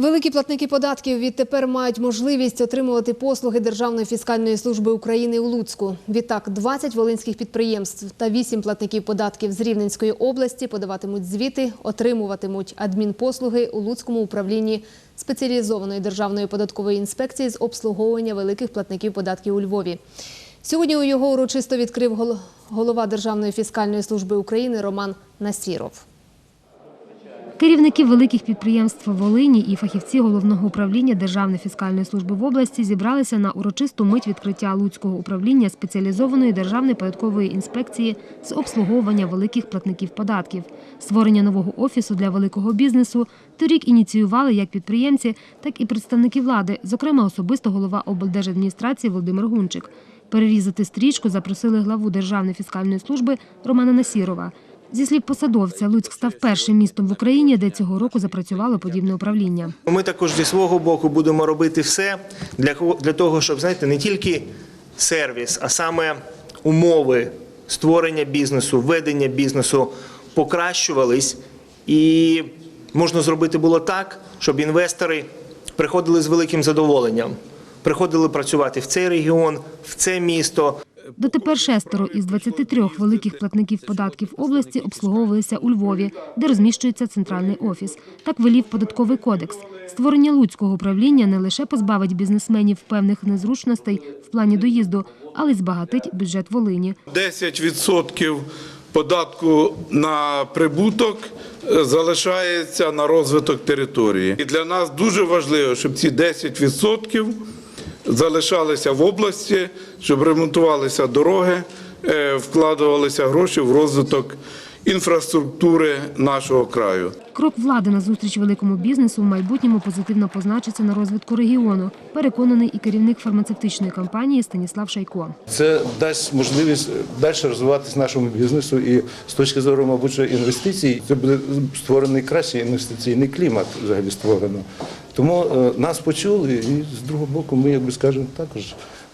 Великі платники податків відтепер мають можливість отримувати послуги Державної фіскальної служби України у Луцьку. Відтак, 20 волинських підприємств та 8 платників податків з Рівненської області подаватимуть звіти, отримуватимуть адмінпослуги у Луцькому управлінні спеціалізованої державної податкової інспекції з обслуговування великих платників податків у Львові. Сьогодні у його урочисто відкрив гол- голова Державної фіскальної служби України Роман Насіров. Керівники великих підприємств Волині і фахівці головного управління Державної фіскальної служби в області зібралися на урочисту мить відкриття Луцького управління спеціалізованої державної податкової інспекції з обслуговування великих платників податків. Створення нового офісу для великого бізнесу торік ініціювали як підприємці, так і представники влади, зокрема особисто голова облдержадміністрації Володимир Гунчик. Перерізати стрічку запросили главу Державної фіскальної служби Романа Насірова. Зі слів посадовця, Луцьк став першим містом в Україні, де цього року запрацювало подібне управління. Ми також зі свого боку будемо робити все для, для того, щоб знаєте, не тільки сервіс, а саме умови створення бізнесу, ведення бізнесу покращувались, і можна зробити було так, щоб інвестори приходили з великим задоволенням, приходили працювати в цей регіон, в це місто. Дотепер шестеро із 23 великих платників податків області обслуговувалися у Львові, де розміщується центральний офіс. Так велів податковий кодекс. Створення луцького управління не лише позбавить бізнесменів певних незручностей в плані доїзду, але й збагатить бюджет Волині. 10% податку на прибуток е, залишається на розвиток території. І для нас дуже важливо, щоб ці 10% залишалися в області, щоб ремонтувалися дороги, е, вкладувалися гроші в розвиток інфраструктури нашого краю. Крок влади на зустріч великому бізнесу в майбутньому позитивно позначиться на розвитку регіону. Переконаний і керівник фармацевтичної компанії Станіслав Шайко. Це дасть можливість далі розвиватися нашому бізнесу і з точки зору, мабуть, інвестицій, це буде створений кращий інвестиційний клімат взагалі створено. Тому е, нас почули, і з другого боку, ми, як би скажемо, також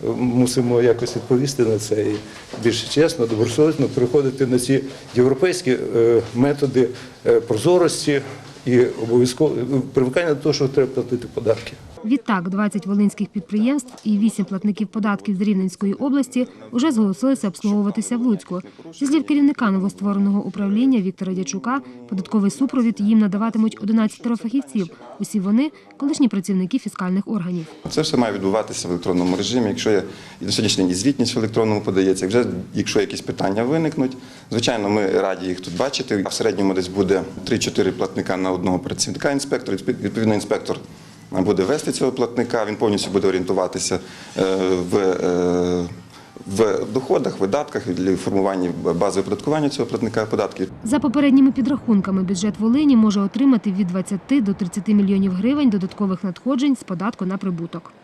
е, мусимо якось відповісти на це і більш чесно, добросовісно переходити на ці європейські е, методи прозорості і обов'язково привикання до того, що треба платити податки. Відтак, 20 волинських підприємств і 8 платників податків з Рівненської області вже зголосилися обслуговуватися в Луцьку. Зі слів керівника новоствореного управління Віктора Дячука, податковий супровід їм надаватимуть 11 фахівців. Усі вони – колишні працівники фіскальних органів. Це все має відбуватися в електронному режимі. Якщо є і сьогоднішній звітність в електронному подається, вже якщо якісь питання виникнуть, звичайно, ми раді їх тут бачити. В середньому десь буде 3-4 платника на одного працівника інспектора. Відповідно, інспектор буде вести цього платника. Він повністю буде орієнтуватися е, в. е, В доходах, видатках для формування бази оподаткування цього платника податків. За попередніми підрахунками, бюджет Волині може отримати від 20 до 30 мільйонів гривень додаткових надходжень з податку на прибуток.